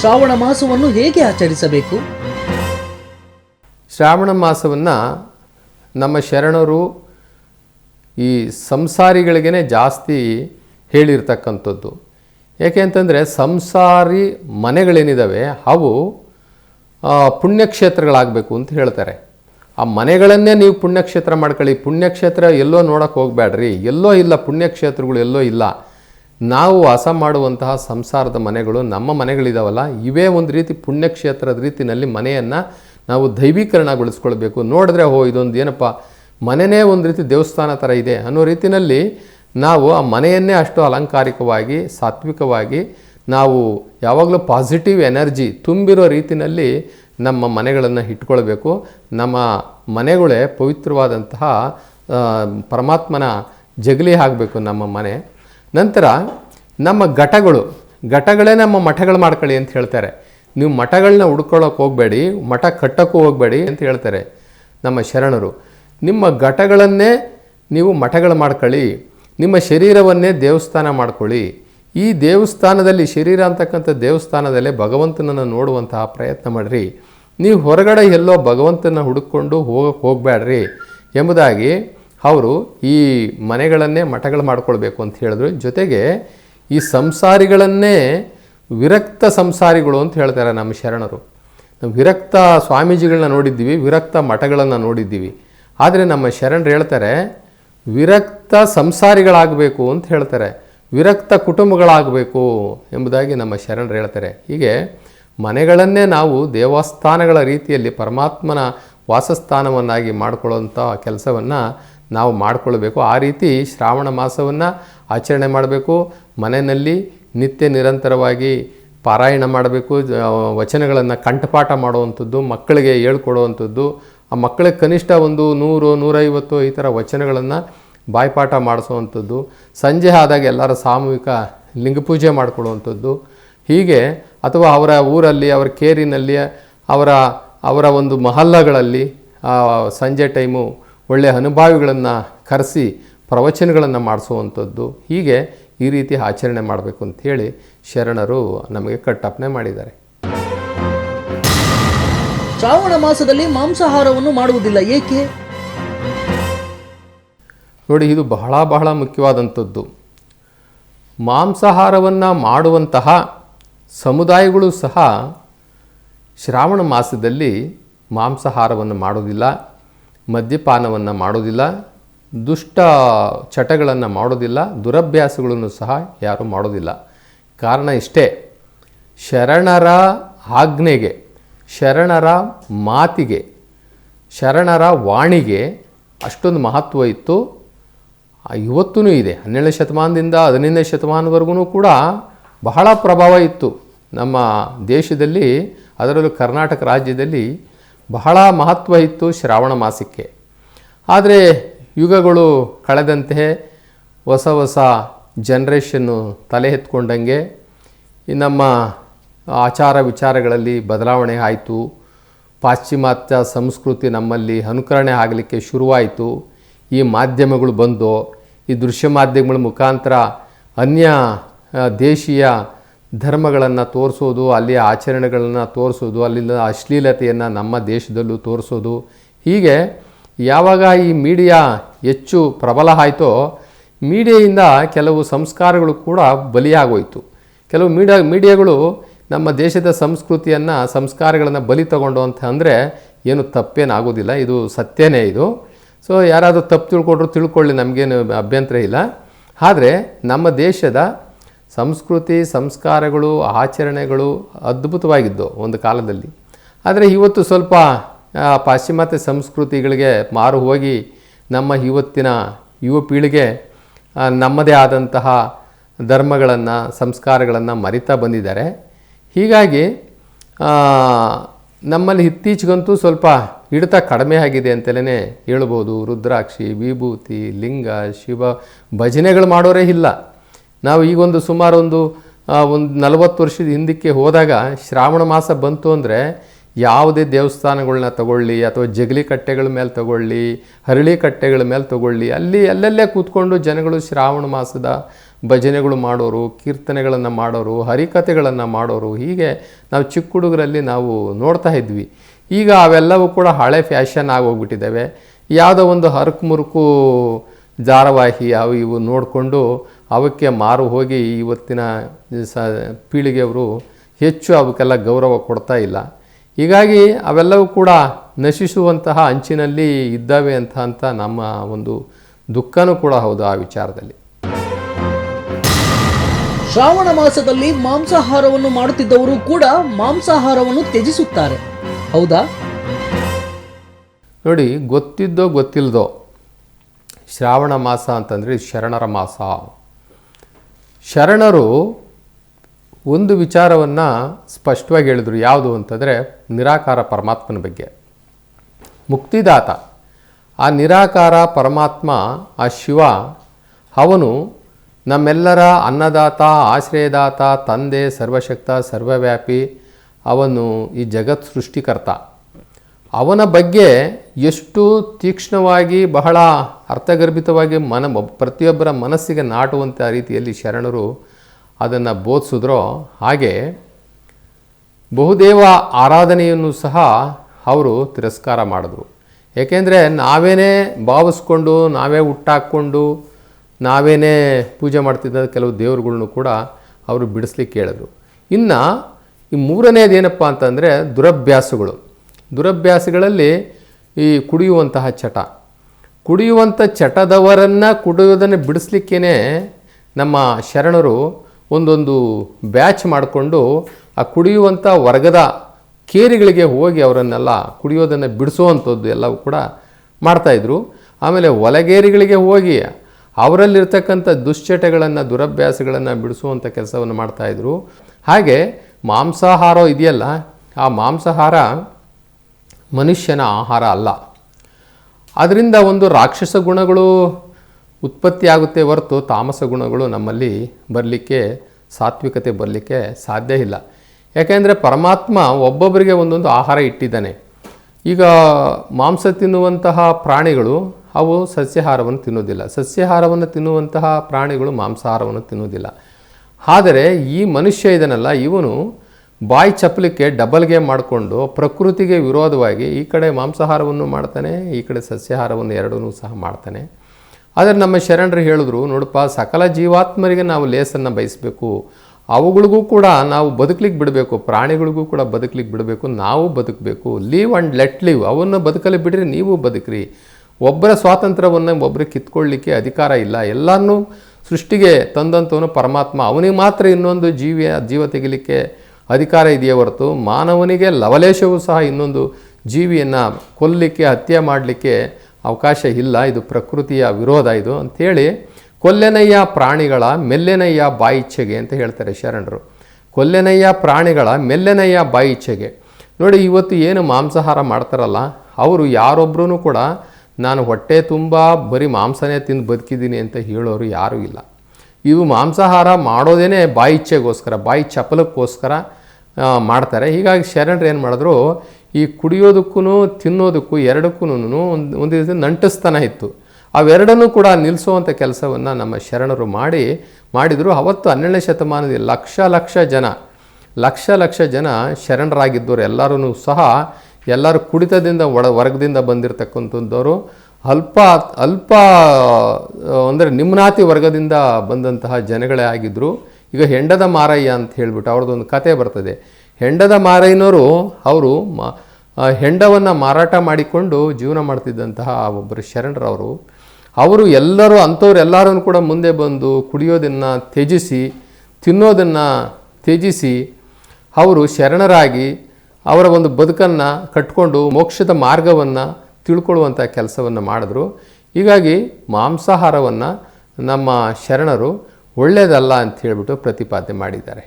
ಶ್ರಾವಣ ಮಾಸವನ್ನು ಹೇಗೆ ಆಚರಿಸಬೇಕು? ಶ್ರಾವಣ ಮಾಸವನ್ನು ನಮ್ಮ ಶರಣರು ಈ ಸಂಸಾರಿಗಳಿಗೇ ಜಾಸ್ತಿ ಹೇಳಿರ್ತಕ್ಕಂಥದ್ದು. ಯಾಕೆ ಅಂತಂದರೆ ಸಂಸಾರಿ ಮನೆಗಳೇನಿದ್ದಾವೆ ಅವು ಪುಣ್ಯಕ್ಷೇತ್ರಗಳಾಗಬೇಕು ಅಂತ ಹೇಳ್ತಾರೆ. ಆ ಮನೆಗಳನ್ನೇ ನೀವು ಪುಣ್ಯಕ್ಷೇತ್ರ ಮಾಡ್ಕೊಳ್ಳಿ. ಪುಣ್ಯಕ್ಷೇತ್ರ ಎಲ್ಲೋ ನೋಡೋಕ್ಕೆ ಹೋಗಬೇಡ್ರಿ ಎಲ್ಲೋ ಇಲ್ಲ, ಪುಣ್ಯಕ್ಷೇತ್ರಗಳು ಎಲ್ಲೋ ಇಲ್ಲ. ನಾವು ವಾಸ ಮಾಡುವಂತಹ ಸಂಸಾರದ ಮನೆಗಳು ನಮ್ಮ ಮನೆಗಳಿದಾವಲ್ಲ, ಇವೇ ಒಂದು ರೀತಿ ಪುಣ್ಯಕ್ಷೇತ್ರದ ರೀತಿಯಲ್ಲಿ ಮನೆಯನ್ನು ನಾವು ದೈವೀಕರಣಗೊಳಿಸ್ಕೊಳ್ಬೇಕು. ನೋಡಿದ್ರೆ ಹೋ ಇದೊಂದು ಏನಪ್ಪ ಮನೆಯೇ ಒಂದು ರೀತಿ ದೇವಸ್ಥಾನ ಥರ ಇದೆ ಅನ್ನೋ ರೀತಿಯಲ್ಲಿ ನಾವು ಆ ಮನೆಯನ್ನೇ ಅಷ್ಟು ಅಲಂಕಾರಿಕವಾಗಿ, ಸಾತ್ವಿಕವಾಗಿ ನಾವು ಯಾವಾಗಲೂ ಪಾಸಿಟಿವ್ ಎನರ್ಜಿ ತುಂಬಿರೋ ರೀತಿಯಲ್ಲಿ ನಮ್ಮ ಮನೆಗಳನ್ನು ಇಟ್ಕೊಳ್ಬೇಕು. ನಮ್ಮ ಮನೆಗಳೇ ಪವಿತ್ರವಾದಂತಹ ಪರಮಾತ್ಮನ ಜಗಲಿ ಆಗಬೇಕು ನಮ್ಮ ಮನೆ. ನಂತರ ನಮ್ಮ ಘಟಗಳು, ಘಟಗಳೇ ನಮ್ಮ ಮಠಗಳು ಮಾಡ್ಕೊಳ್ಳಿ ಅಂತ ಹೇಳ್ತಾರೆ. ನೀವು ಮಠಗಳನ್ನ ಹುಡ್ಕೊಳ್ಳೋಕೆ ಹೋಗಬೇಡಿ, ಮಠ ಕಟ್ಟೋಕ್ಕೂ ಹೋಗಬೇಡಿ ಅಂತ ಹೇಳ್ತಾರೆ ನಮ್ಮ ಶರಣರು. ನಿಮ್ಮ ಘಟಗಳನ್ನೇ ನೀವು ಮಠಗಳು ಮಾಡ್ಕೊಳ್ಳಿ, ನಿಮ್ಮ ಶರೀರವನ್ನೇ ದೇವಸ್ಥಾನ ಮಾಡ್ಕೊಳ್ಳಿ. ಈ ದೇವಸ್ಥಾನದಲ್ಲಿ ಶರೀರ ಅಂತಕ್ಕಂಥ ದೇವಸ್ಥಾನದಲ್ಲೇ ಭಗವಂತನನ್ನು ನೋಡುವಂತಹ ಪ್ರಯತ್ನ ಮಾಡಿರಿ. ನೀವು ಹೊರಗಡೆ ಎಲ್ಲೋ ಭಗವಂತನ ಹುಡುಕೊಂಡು ಹೋಗಕ್ಕೆ ಹೋಗಬೇಡ್ರಿ ಎಂಬುದಾಗಿ ಅವರು ಈ ಮನೆಗಳನ್ನೇ ಮಠಗಳು ಮಾಡ್ಕೊಳ್ಬೇಕು ಅಂತ ಹೇಳಿದ್ರು. ಜೊತೆಗೆ ಈ ಸಂಸಾರಿಗಳನ್ನೇ ವಿರಕ್ತ ಸಂಸಾರಿಗಳು ಅಂತ ಹೇಳ್ತಾರೆ ನಮ್ಮ ಶರಣರು. ನಾವು ವಿರಕ್ತ ಸ್ವಾಮೀಜಿಗಳನ್ನ ನೋಡಿದ್ದೀವಿ, ವಿರಕ್ತ ಮಠಗಳನ್ನು ನೋಡಿದ್ದೀವಿ. ಆದರೆ ನಮ್ಮ ಶರಣರು ಹೇಳ್ತಾರೆ, ವಿರಕ್ತ ಸಂಸಾರಿಗಳಾಗಬೇಕು ಅಂತ ಹೇಳ್ತಾರೆ, ವಿರಕ್ತ ಕುಟುಂಬಗಳಾಗಬೇಕು ಎಂಬುದಾಗಿ ನಮ್ಮ ಶರಣರು ಹೇಳ್ತಾರೆ. ಹೀಗೆ ಮನೆಗಳನ್ನೇ ನಾವು ದೇವಸ್ಥಾನಗಳ ರೀತಿಯಲ್ಲಿ ಪರಮಾತ್ಮನ ವಾಸಸ್ಥಾನವನ್ನಾಗಿ ಮಾಡಿಕೊಳ್ಳುವಂಥ ಕೆಲಸವನ್ನು ನಾವು ಮಾಡಿಕೊಳ್ಬೇಕು. ಆ ರೀತಿ ಶ್ರಾವಣ ಮಾಸವನ್ನು ಆಚರಣೆ ಮಾಡಬೇಕು. ಮನೆಯಲ್ಲಿ ನಿತ್ಯ ನಿರಂತರವಾಗಿ ಪಾರಾಯಣ ಮಾಡಬೇಕು. ವಚನಗಳನ್ನು ಕಂಠಪಾಠ ಮಾಡುವಂಥದ್ದು, ಮಕ್ಕಳಿಗೆ ಹೇಳ್ಕೊಡುವಂಥದ್ದು. ಆ ಮಕ್ಕಳಿಗೆ ಕನಿಷ್ಠ ಒಂದು ನೂರು, ನೂರೈವತ್ತು ಈ ಥರ ವಚನಗಳನ್ನು ಬಾಯ್ಪಾಠ ಮಾಡಿಸುವಂಥದ್ದು. ಸಂಜೆ ಆದಾಗ ಎಲ್ಲರ ಸಾಮೂಹಿಕ ಲಿಂಗಪೂಜೆ ಮಾಡಿಕೊಡುವಂಥದ್ದು. ಹೀಗೆ ಅಥವಾ ಅವರ ಊರಲ್ಲಿ, ಅವರ ಕೇರಿನಲ್ಲಿ, ಅವರ ಅವರ ಒಂದು ಮಹಲ್ಲಗಳಲ್ಲಿ ಸಂಜೆ ಟೈಮು ಒಳ್ಳೆಯ ಅನುಭಾವಿಗಳನ್ನು ಕರೆಸಿ ಪ್ರವಚನಗಳನ್ನು ಮಾಡಿಸುವಂಥದ್ದು. ಹೀಗೆ ಈ ರೀತಿ ಆಚರಣೆ ಮಾಡಬೇಕು ಅಂಥೇಳಿ ಶರಣರು ನಮಗೆ ಕಟ್ಟಪ್ಪನೆ ಮಾಡಿದ್ದಾರೆ. ಶ್ರಾವಣ ಮಾಸದಲ್ಲಿ ಮಾಂಸಾಹಾರವನ್ನು ಮಾಡುವುದಿಲ್ಲ ಏಕೆ? ನೋಡಿ ಇದು ಬಹಳ ಬಹಳ ಮುಖ್ಯವಾದಂಥದ್ದು. ಮಾಂಸಾಹಾರವನ್ನು ಮಾಡುವಂತಹ ಸಮುದಾಯಗಳು ಸಹ ಶ್ರಾವಣ ಮಾಸದಲ್ಲಿ ಮಾಂಸಾಹಾರವನ್ನು ಮಾಡೋದಿಲ್ಲ ಮದ್ಯಪಾನವನ್ನು ಮಾಡೋದಿಲ್ಲ, ದುಷ್ಟ ಚಟಗಳನ್ನು ಮಾಡೋದಿಲ್ಲ, ದುರಭ್ಯಾಸಗಳನ್ನು ಸಹ ಯಾರೂ ಮಾಡೋದಿಲ್ಲ. ಕಾರಣ ಇಷ್ಟೇ, ಶರಣರ ಆಜ್ಞೆಗೆ, ಶರಣರ ಮಾತಿಗೆ, ಶರಣರ ವಾಣಿಗೆ ಅಷ್ಟೊಂದು ಮಹತ್ವ ಇತ್ತು. ಇವತ್ತೂ ಇದೆ, ಹನ್ನೆರಡನೇ ಶತಮಾನದಿಂದ ಹದಿನೈದನೇ ಶತಮಾನದವರೆಗೂ ಕೂಡ ಬಹಳ ಪ್ರಭಾವ ಇತ್ತು. ನಮ್ಮ ದೇಶದಲ್ಲಿ, ಅದರಲ್ಲೂ ಕರ್ನಾಟಕ ರಾಜ್ಯದಲ್ಲಿ ಬಹಳ ಮಹತ್ವ ಇತ್ತು ಶ್ರಾವಣ ಮಾಸಕ್ಕೆ. ಆದರೆ ಯುಗಗಳು ಕಳೆದಂತೆ ಹೊಸ ಹೊಸ ಜನ್ರೇಷನ್ನು ತಲೆ ಎತ್ಕೊಂಡಂಗೆ ನಮ್ಮ ಆಚಾರ ವಿಚಾರಗಳಲ್ಲಿ ಬದಲಾವಣೆ ಆಯಿತು. ಪಾಶ್ಚಿಮಾತ್ಯ ಸಂಸ್ಕೃತಿ ನಮ್ಮಲ್ಲಿ ಅನುಕರಣೆ ಆಗಲಿಕ್ಕೆ ಶುರುವಾಯಿತು. ಈ ಮಾಧ್ಯಮಗಳು ಬಂದು, ಈ ದೃಶ್ಯ ಮಾಧ್ಯಮಗಳ ಮುಖಾಂತರ ಅನ್ಯ ದೇಶೀಯ ಧರ್ಮಗಳನ್ನು ತೋರಿಸೋದು ಅಲ್ಲಿಯ ಆಚರಣೆಗಳನ್ನು ತೋರಿಸೋದು, ಅಲ್ಲಿನ ಅಶ್ಲೀಲತೆಯನ್ನು ನಮ್ಮ ದೇಶದಲ್ಲೂ ತೋರಿಸೋದು. ಹೀಗೆ ಯಾವಾಗ ಈ ಮೀಡಿಯಾ ಹೆಚ್ಚು ಪ್ರಬಲ ಆಯಿತೋ, ಮೀಡಿಯಾಯಿಂದ ಕೆಲವು ಸಂಸ್ಕಾರಗಳು ಕೂಡ ಬಲಿಯಾಗೋಯಿತು. ಕೆಲವು ಮೀಡಿಯಾ, ಮೀಡಿಯಾಗಳು ನಮ್ಮ ದೇಶದ ಸಂಸ್ಕೃತಿಯನ್ನು, ಸಂಸ್ಕಾರಗಳನ್ನು ಬಲಿ ತಗೊಂಡು ಅಂತ ಅಂದರೆ ಏನು ತಪ್ಪೇನಾಗೋದಿಲ್ಲ, ಇದು ಸತ್ಯನೇ ಇದು. ಸೊ ಯಾರಾದರೂ ತಪ್ಪು ತಿಳ್ಕೊಂಡ್ರು ತಿಳ್ಕೊಳ್ಳಿ, ನಮಗೇನು ಅಭ್ಯಂತರ ಇಲ್ಲ. ಆದರೆ ನಮ್ಮ ದೇಶದ ಸಂಸ್ಕೃತಿ, ಸಂಸ್ಕಾರಗಳು, ಆಚರಣೆಗಳು ಅದ್ಭುತವಾಗಿದ್ದು ಒಂದು ಕಾಲದಲ್ಲಿ. ಆದರೆ ಇವತ್ತು ಸ್ವಲ್ಪ ಪಾಶ್ಚಿಮಾತ್ಯ ಸಂಸ್ಕೃತಿಗಳಿಗೆ ಮಾರು ಹೋಗಿ ನಮ್ಮ ಇವತ್ತಿನ ಯುವ ಪೀಳಿಗೆ ನಮ್ಮದೇ ಆದಂತಹ ಧರ್ಮಗಳನ್ನು, ಸಂಸ್ಕಾರಗಳನ್ನು ಮರಿತಾ ಬಂದಿದ್ದಾರೆ. ಹೀಗಾಗಿ ನಮ್ಮಲ್ಲಿ ಇತ್ತೀಚೆಗಂತೂ ಸ್ವಲ್ಪ ಹಿಡಿತ ಕಡಿಮೆ ಆಗಿದೆ ಅಂತಲೇ ಹೇಳ್ಬೋದು. ರುದ್ರಾಕ್ಷಿ, ವಿಭೂತಿ, ಲಿಂಗ, ಶಿವ ಭಜನೆಗಳು ಮಾಡೋರೇ ಇಲ್ಲ. ನಾವು ಈಗೊಂದು ಸುಮಾರು ಒಂದು ಒಂದು ನಲವತ್ತು ವರ್ಷದ ಹಿಂದಕ್ಕೆ ಹೋದಾಗ ಶ್ರಾವಣ ಮಾಸ ಬಂತು ಅಂದರೆ ಯಾವುದೇ ದೇವಸ್ಥಾನಗಳನ್ನ ತಗೊಳ್ಳಿ ಅಥವಾ ಜಗಲಿ ಕಟ್ಟೆಗಳ ಮೇಲೆ ತಗೊಳ್ಳಿ, ಹರಳಿ ಕಟ್ಟೆಗಳ ಮೇಲೆ ತಗೊಳ್ಳಿ, ಅಲ್ಲಿ ಅಲ್ಲಲ್ಲೇ ಕೂತ್ಕೊಂಡು ಜನಗಳು ಶ್ರಾವಣ ಮಾಸದ ಭಜನೆಗಳು ಮಾಡೋರು, ಕೀರ್ತನೆಗಳನ್ನು ಮಾಡೋರು, ಹರಿಕಥೆಗಳನ್ನು ಮಾಡೋರು, ಹೀಗೆ ನಾವು ಚಿಕ್ಕ ಹುಡುಗರಲ್ಲಿ ನಾವು ನೋಡ್ತಾ ಇದ್ವಿ. ಈಗ ಅವೆಲ್ಲವೂ ಕೂಡ ಹಳೆ ಫ್ಯಾಷನ್ ಆಗೋಗ್ಬಿಟ್ಟಿದ್ದಾವೆ. ಯಾವುದೋ ಒಂದು ಹರಕು ಮುರುಕು ಧಾರಾವಾಹಿ ಅವು ಇವು ನೋಡಿಕೊಂಡು ಅವಕ್ಕೆ ಮಾರು ಹೋಗಿ ಇವತ್ತಿನ ಸ ಪೀಳಿಗೆಯವರು ಹೆಚ್ಚು ಅವಕ್ಕೆಲ್ಲ ಗೌರವ ಕೊಡ್ತಾ ಇಲ್ಲ. ಹೀಗಾಗಿ ಅವೆಲ್ಲವೂ ಕೂಡ ನಶಿಸುವಂತಹ ಅಂಚಿನಲ್ಲಿ ಇದ್ದಾವೆ ಅಂತ ಅಂತ ನಮ್ಮ ಒಂದು ದುಃಖನೂ ಕೂಡ ಹೌದು ಆ ವಿಚಾರದಲ್ಲಿ. ಶ್ರಾವಣ ಮಾಸದಲ್ಲಿ ಮಾಂಸಾಹಾರವನ್ನು ಮಾಡುತ್ತಿದ್ದವರು ಕೂಡ ಮಾಂಸಾಹಾರವನ್ನು ತ್ಯಜಿಸುತ್ತಾರೆ. ಹೌದಾ? ನೋಡಿ ಗೊತ್ತಿದ್ದೋ ಗೊತ್ತಿಲ್ಲದೋ ಶ್ರಾವಣ ಮಾಸ ಅಂತಂದರೆ ಶರಣರ ಮಾಸ. ಶರಣರು ಒಂದು ವಿಚಾರವನ್ನು ಸ್ಪಷ್ಟವಾಗಿ ಹೇಳಿದರು. ಯಾವುದು ಅಂತಂದರೆ ನಿರಾಕಾರ ಪರಮಾತ್ಮನ ಬಗ್ಗೆ. ಮುಕ್ತಿದಾತ. ಆ ನಿರಾಕಾರ ಪರಮಾತ್ಮ, ಆ ಶಿವ, ಅವನು ನಮ್ಮೆಲ್ಲರ ಅನ್ನದಾತ, ಆಶ್ರಯದಾತ, ತಂದೆ, ಸರ್ವಶಕ್ತ, ಸರ್ವವ್ಯಾಪಿ, ಅವನು ಈ ಜಗತ್ ಸೃಷ್ಟಿಕರ್ತ. ಅವನ ಬಗ್ಗೆ ಎಷ್ಟು ತೀಕ್ಷ್ಣವಾಗಿ ಬಹಳ ಅರ್ಥಗರ್ಭಿತವಾಗಿ ಮನ ಪ್ರತಿಯೊಬ್ಬರ ಮನಸ್ಸಿಗೆ ನಾಟುವಂಥ ರೀತಿಯಲ್ಲಿ ಶರಣರು ಅದನ್ನು ಬೋಧಿಸಿದ್ರೋ ಹಾಗೆ ಬಹುದೇವ ಆರಾಧನೆಯನ್ನು ಸಹ ಅವರು ತಿರಸ್ಕಾರ ಮಾಡಿದ್ರು. ಏಕೆಂದರೆ ನಾವೇನೇ ಭಾವಿಸ್ಕೊಂಡು, ನಾವೇ ಹುಟ್ಟಾಕ್ಕೊಂಡು, ನಾವೇನೇ ಪೂಜೆ ಮಾಡ್ತಿದ್ದ ಕೆಲವು ದೇವರುಗಳನ್ನು ಕೂಡ ಅವರು ಬಿಡಿಸ್ಲಿಕ್ಕೆ ಹೇಳಿದ್ರು ಇನ್ನು ಈ ಮೂರನೇದೇನಪ್ಪ ಅಂತಂದರೆ ದುರಭ್ಯಾಸಗಳು. ದುರಭ್ಯಾಸಗಳಲ್ಲಿ ಈ ಕುಡಿಯುವಂತಹ ಚಟ. ಕುಡಿಯುವಂಥ ಚಟದವರನ್ನು ಕುಡಿಯೋದನ್ನು ಬಿಡಿಸ್ಲಿಕ್ಕೇ ನಮ್ಮ ಶರಣರು ಒಂದೊಂದು ಬ್ಯಾಚ್ ಮಾಡಿಕೊಂಡು ಆ ಕುಡಿಯುವಂಥ ವರ್ಗದ ಕೇರಿಗಳಿಗೆ ಹೋಗಿ ಅವರನ್ನೆಲ್ಲ ಕುಡಿಯೋದನ್ನು ಬಿಡಿಸುವಂಥದ್ದು ಎಲ್ಲವೂ ಕೂಡ ಮಾಡ್ತಾಯಿದ್ರು ಆಮೇಲೆ ಒಲಗೇರಿಗಳಿಗೆ ಹೋಗಿ ಅವರಲ್ಲಿರ್ತಕ್ಕಂಥ ದುಶ್ಚಟಗಳನ್ನು, ದುರಭ್ಯಾಸಗಳನ್ನು ಬಿಡಿಸುವಂಥ ಕೆಲಸವನ್ನು ಮಾಡ್ತಾಯಿದ್ರು ಹಾಗೆ ಮಾಂಸಾಹಾರ ಇದೆಯಲ್ಲ, ಆ ಮಾಂಸಾಹಾರ ಮನುಷ್ಯನ ಆಹಾರ ಅಲ್ಲ. ಅದರಿಂದ ಒಂದು ರಾಕ್ಷಸ ಗುಣಗಳು ಉತ್ಪತ್ತಿಯಾಗುತ್ತೆ ಹೊರತು ತಾಮಸ ಗುಣಗಳು ನಮ್ಮಲ್ಲಿ ಬರಲಿಕ್ಕೆ, ಸಾತ್ವಿಕತೆ ಬರಲಿಕ್ಕೆ ಸಾಧ್ಯ ಇಲ್ಲ. ಯಾಕೆಂದರೆ ಪರಮಾತ್ಮ ಒಬ್ಬೊಬ್ಬರಿಗೆ ಒಂದೊಂದು ಆಹಾರ ಇಟ್ಟಿದ್ದಾನೆ. ಈಗ ಮಾಂಸ ತಿನ್ನುವಂತಹ ಪ್ರಾಣಿಗಳು ಅವು ಸಸ್ಯಾಹಾರವನ್ನು ತಿನ್ನೋದಿಲ್ಲ ಸಸ್ಯಾಹಾರವನ್ನು ತಿನ್ನುವಂತಹ ಪ್ರಾಣಿಗಳು ಮಾಂಸಾಹಾರವನ್ನು ತಿನ್ನುವುದಿಲ್ಲ. ಆದರೆ ಈ ಮನುಷ್ಯ ಇದನ್ನಲ್ಲ ಇವನು ಬಾಯಿ ಚಪ್ಪಲಿಕ್ಕೆ ಡಬಲ್ಗೆ ಮಾಡಿಕೊಂಡು ಪ್ರಕೃತಿಗೆ ವಿರೋಧವಾಗಿ ಈ ಕಡೆ ಮಾಂಸಾಹಾರವನ್ನು ಮಾಡ್ತಾನೆ, ಈ ಕಡೆ ಸಸ್ಯಾಹಾರವನ್ನು ಎರಡೂ ಸಹ ಮಾಡ್ತಾನೆ. ಆದರೆ ನಮ್ಮ ಶರಣರು ಹೇಳಿದ್ರು, ನೋಡಪ್ಪ, ಸಕಲ ಜೀವಾತ್ಮರಿಗೆ ನಾವು ಲೇಸನ್ನು ಬಯಸಬೇಕು. ಅವುಗಳಿಗೂ ಕೂಡ ನಾವು ಬದುಕಲಿಕ್ಕೆ ಬಿಡಬೇಕು, ಪ್ರಾಣಿಗಳಿಗೂ ಕೂಡ ಬದುಕಲಿಕ್ಕೆ ಬಿಡಬೇಕು, ನಾವು ಬದುಕಬೇಕು. ಲೀವ್ ಆ್ಯಂಡ್ ಲೆಟ್ ಲೀವ್ ಅವನ್ನು ಬದುಕಲಿ ಬಿಡ್ರಿ, ನೀವು ಬದುಕ್ರಿ. ಒಬ್ಬರ ಸ್ವಾತಂತ್ರ್ಯವನ್ನು ಒಬ್ಬರಿಗೆ ಕಿತ್ಕೊಳ್ಳಿಕ್ಕೆ ಅಧಿಕಾರ ಇಲ್ಲ. ಎಲ್ಲರನ್ನೂ ಸೃಷ್ಟಿಗೆ ತಂದಂಥವನು ಪರಮಾತ್ಮ. ಅವನಿಗೆ ಮಾತ್ರ ಇನ್ನೊಂದು ಜೀವಿಯ, ಜೀವ ತೆಗಿಲಿಕ್ಕೆ ಅಧಿಕಾರ ಇದೆಯೇ ಹೊರತು ಮಾನವನಿಗೆ ಲವಲೇಶವೂ ಸಹ ಇನ್ನೊಂದು ಜೀವಿಯನ್ನು ಕೊಲ್ಲಲಿಕ್ಕೆ ಹತ್ಯೆ ಮಾಡಲಿಕ್ಕೆ ಅವಕಾಶ ಇಲ್ಲ. ಇದು ಪ್ರಕೃತಿಯ ವಿರೋಧ ಇದು ಅಂಥೇಳಿ ಕೊಲ್ಲೆನಯ್ಯ ಪ್ರಾಣಿಗಳ ಮೆಲ್ಲೆನಯ್ಯ ಬಾಯಿಚ್ಛೆಗೆ ಅಂತ ಹೇಳ್ತಾರೆ ಶರಣರು. ಕೊಲ್ಲೆನಯ್ಯ ಪ್ರಾಣಿಗಳ ಮೆಲ್ಲೆನಯ್ಯ ಬಾಯಿಚ್ಛೆಗೆ ನೋಡಿ, ಇವತ್ತು ಏನು ಮಾಂಸಾಹಾರ ಮಾಡ್ತಾರಲ್ಲ, ಅವರು ಯಾರೊಬ್ಬರೂ ಕೂಡ ನಾನು ಹೊಟ್ಟೆ ತುಂಬ ಬರೀ ಮಾಂಸನೇ ತಿಂದು ಬದುಕಿದ್ದೀನಿ ಅಂತ ಹೇಳೋರು ಯಾರೂ ಇಲ್ಲ. ಇವು ಮಾಂಸಾಹಾರ ಮಾಡೋದೇ ಬಾಯಿ ಇಚ್ಛೆಗೋಸ್ಕರ ಬಾಯಿ ಚಪಲಕ್ಕೋಸ್ಕರ ಮಾಡ್ತಾರೆ. ಹೀಗಾಗಿ ಶರಣರು ಏನು ಮಾಡಿದ್ರು, ಈ ಕುಡಿಯೋದಕ್ಕೂ ತಿನ್ನೋದಕ್ಕೂ ಎರಡಕ್ಕೂ ಒಂದು ಒಂದು ರೀತಿ ನಂಟಸ್ತನ ಇತ್ತು. ಅವೆರಡನ್ನೂ ಕೂಡ ನಿಲ್ಲಿಸುವಂಥ ಕೆಲಸವನ್ನು ನಮ್ಮ ಶರಣರು ಮಾಡಿ, ಮಾಡಿದರು. ಅವತ್ತು ಹನ್ನೆರಡನೇ ಶತಮಾನದಲ್ಲಿ ಲಕ್ಷ ಲಕ್ಷ ಜನ, ಲಕ್ಷ ಲಕ್ಷ ಜನ ಶರಣರಾಗಿದ್ದವರು ಎಲ್ಲರೂ ಸಹ ಎಲ್ಲರೂ ಕುಡಿತದಿಂದ ಒಳ, ವರ್ಗದಿಂದ ಬಂದಿರತಕ್ಕಂಥದ್ದವರು. ಅಲ್ಪ ಅಲ್ಪ ಅಂದರೆ ನಿಮ್ನಾತಿ ವರ್ಗದಿಂದ ಬಂದಂತಹ ಜನಗಳೇ ಆಗಿದ್ದರು ಈಗ ಹೆಂಡದ ಮಾರಯ್ಯ ಅಂತ ಹೇಳಿಬಿಟ್ಟು ಅವ್ರದ್ದೊಂದು ಕತೆ ಬರ್ತದೆ. ಹೆಂಡದ ಮಾರಯ್ಯನವರು ಅವರು ಮ ಹೆಂಡವನ್ನು ಮಾರಾಟ ಮಾಡಿಕೊಂಡು ಜೀವನ ಮಾಡ್ತಿದ್ದಂತಹ ಒಬ್ಬರು ಶರಣರವರು ಅವರು ಎಲ್ಲರೂ ಅಂಥವ್ರು ಎಲ್ಲರೂ ಕೂಡ ಮುಂದೆ ಬಂದು ಕುಡಿಯೋದನ್ನು ತ್ಯಜಿಸಿ, ತಿನ್ನೋದನ್ನು ತ್ಯಜಿಸಿ ಅವರು ಶರಣರಾಗಿ ಅವರ ಒಂದು ಬದುಕನ್ನು ಕಟ್ಕೊಂಡು ಮೋಕ್ಷದ ಮಾರ್ಗವನ್ನು ತಿಳ್ಕೊಳ್ಳುವಂಥ ಕೆಲಸವನ್ನು ಮಾಡಿದ್ರು. ಹೀಗಾಗಿ ಮಾಂಸಾಹಾರವನ್ನು ನಮ್ಮ ಶರಣರು ಒಳ್ಳೆಯದಲ್ಲ ಅಂತ ಹೇಳಿಬಿಟ್ಟು ಪ್ರತಿಪಾದನೆ ಮಾಡಿದ್ದಾರೆ.